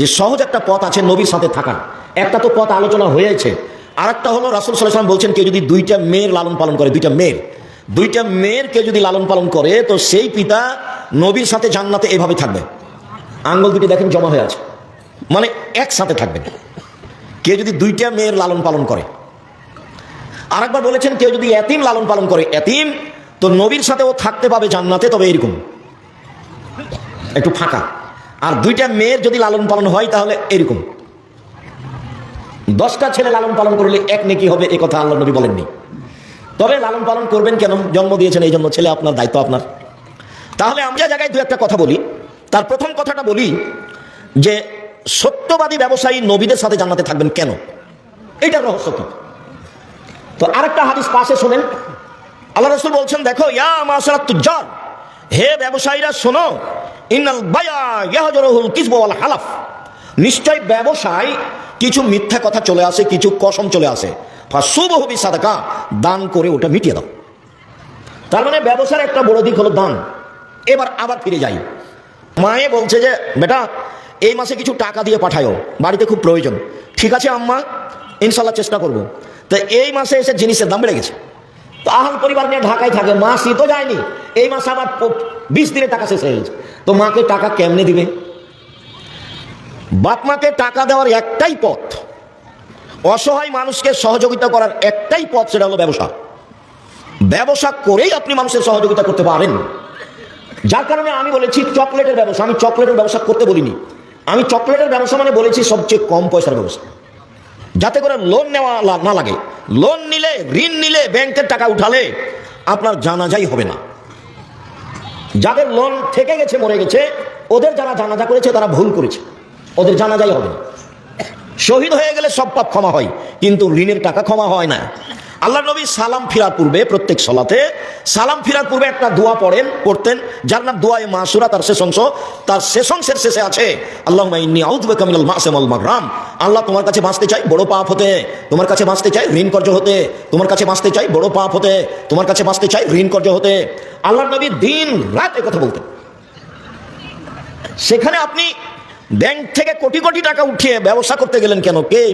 যে সহজ একটা পথ আছে নবীর সাথে থাকার। একটা তো পথ আলোচনা হয়েছে। আর একটা হলো রাসুল সাল্লাম বলছেন, কেউ যদি দুইটা মেয়ের লালন পালন করে, দুইটা মেয়ের দুইটা মেয়ের কেউ যদি লালন পালন করে, তো সেই পিতা নবীর সাথে জান্নাতে এভাবে থাকবে। আঙ্গুল দুটি দেখেন জমা হয়ে আছে। মানে একসাথে থাকবেন কেউ যদি দুইটা মেয়ের লালন পালন করে, আরেকবার বলেছেন, কেউ যদি এতিম লালন পালন করে, এতিম, তো নবীর সাথে ও থাকতে পাবে জান্নাতে, তবে এরকম। একটু ফাঁকা। আর দুইটা মেয়ের যদি লালন পালন হয় তাহলে এরকম। দশটা ছেলে লালন পালন করলে এক নেকি হবে, এ কথা আল্লাহ নবী বলেননি। তবে লালন পালন করবেন কেন? জন্ম দিয়েছেন এই জন্য ছেলে আপনার, দায়িত্ব আপনার। তাহলে আমরা জায়গায় দু একটা কথা বলি। তার প্রথম কথাটা বলি যে, সত্যবাদী ব্যবসায়ী নবীদের সাথে জান্নাতে থাকবেন কেন? এইটার রহস্য কি? তো আরেকটা হাদিস পাশে শোনেন। আল্লাহ রসুল বলছেন, দেখো, ইয়া মাসারাত তুজ্জার হে ব্যবসায়ীরা শোনো হালাফ। নিশ্চয় ব্যবসায় কিছু মিথ্যা কথা চলে আসে, কিছু কসম চলে আসে। শুভহবি সাদাকা দান করে ওটা মিটিয়ে দাও। তার মানে ব্যবসার একটা বড় দিক হলো দান। এবার আবার ফিরে যাই। মায়ে বলছে যে, বেটা, এই মাসে কিছু টাকা দিয়ে পাঠায়ো, বাড়িতে খুব প্রয়োজন। ঠিক আছে আম্মা ইনশাল্লাহ চেষ্টা করব। তো এই মাসে এসে জিনিসের দাম বেড়ে গেছে। তো আহাল পরিবার নিয়ে ঢাকায় থাকে মা শীতও যায়নি, এই মাসে আবার বিশ দিনে টাকা শেষ হয়ে গেছে। তো মাকে টাকা কেমনে দিবে? বাপ মাকে টাকা দেওয়ার একটাই পথ। অসহায় মানুষকে সহযোগিতা করার একটাই পথ সেটা হলো ব্যবসা। ব্যবসা করেই আপনি মানুষের সহযোগিতা করতে পারেন। যার কারণে আমি বলেছি চকলেটের ব্যবসা। আমি চকলেটের ব্যবসা করতে বলিনি। আমি চকলেটের ব্যবসা মানে বলেছি সবচেয়ে কম পয়সার ব্যবসা। যাতে করে লোন নেওয়া না লাগে। লোন নিলে, ঋণ নিলে ব্যাংকের টাকা উঠালে আপনার জানাজাই হবে না। যাদের লোন থেকে গেছে, মরে গেছে, ওদের যারা জানাজা করেছে, তারা ভুল করেছে। ওদের জানাজাই হবে। শহীদ হয়ে গেলে সব পাপ ক্ষমা হয়, কিন্তু ঋণের টাকা ক্ষমা হয় না। আল্লাহ নবী সালাম ফিরার পূর্বে প্রত্যেক সলাতে সালাম ফিরার পূর্বে একটা দোয়া পড়েন, পড়তেন, যার নাম দোয়া মাসুরা, তার শেষ অংশ, তার শেষ অংশের শেষে আছে আল্লাহ কামিনাল আল্লাহ তোমার কাছে বাঁচতে চাই, বড় পাপ হতে। তোমার কাছে বাঁচতে চাই ঋণ কর্য হতে। তোমার কাছে বাঁচতে চাই, বড় পাপ হতে। তোমার কাছে বাঁচতে চাই ঋণ কর্য হতে। আল্লাহ নবী দিন রাত এ কথা বলতেন। সেখানে আপনি ব্যাংক থেকে কোটি কোটি টাকা উঠিয়ে ব্যবসা করতে গেলেন কেন? কে?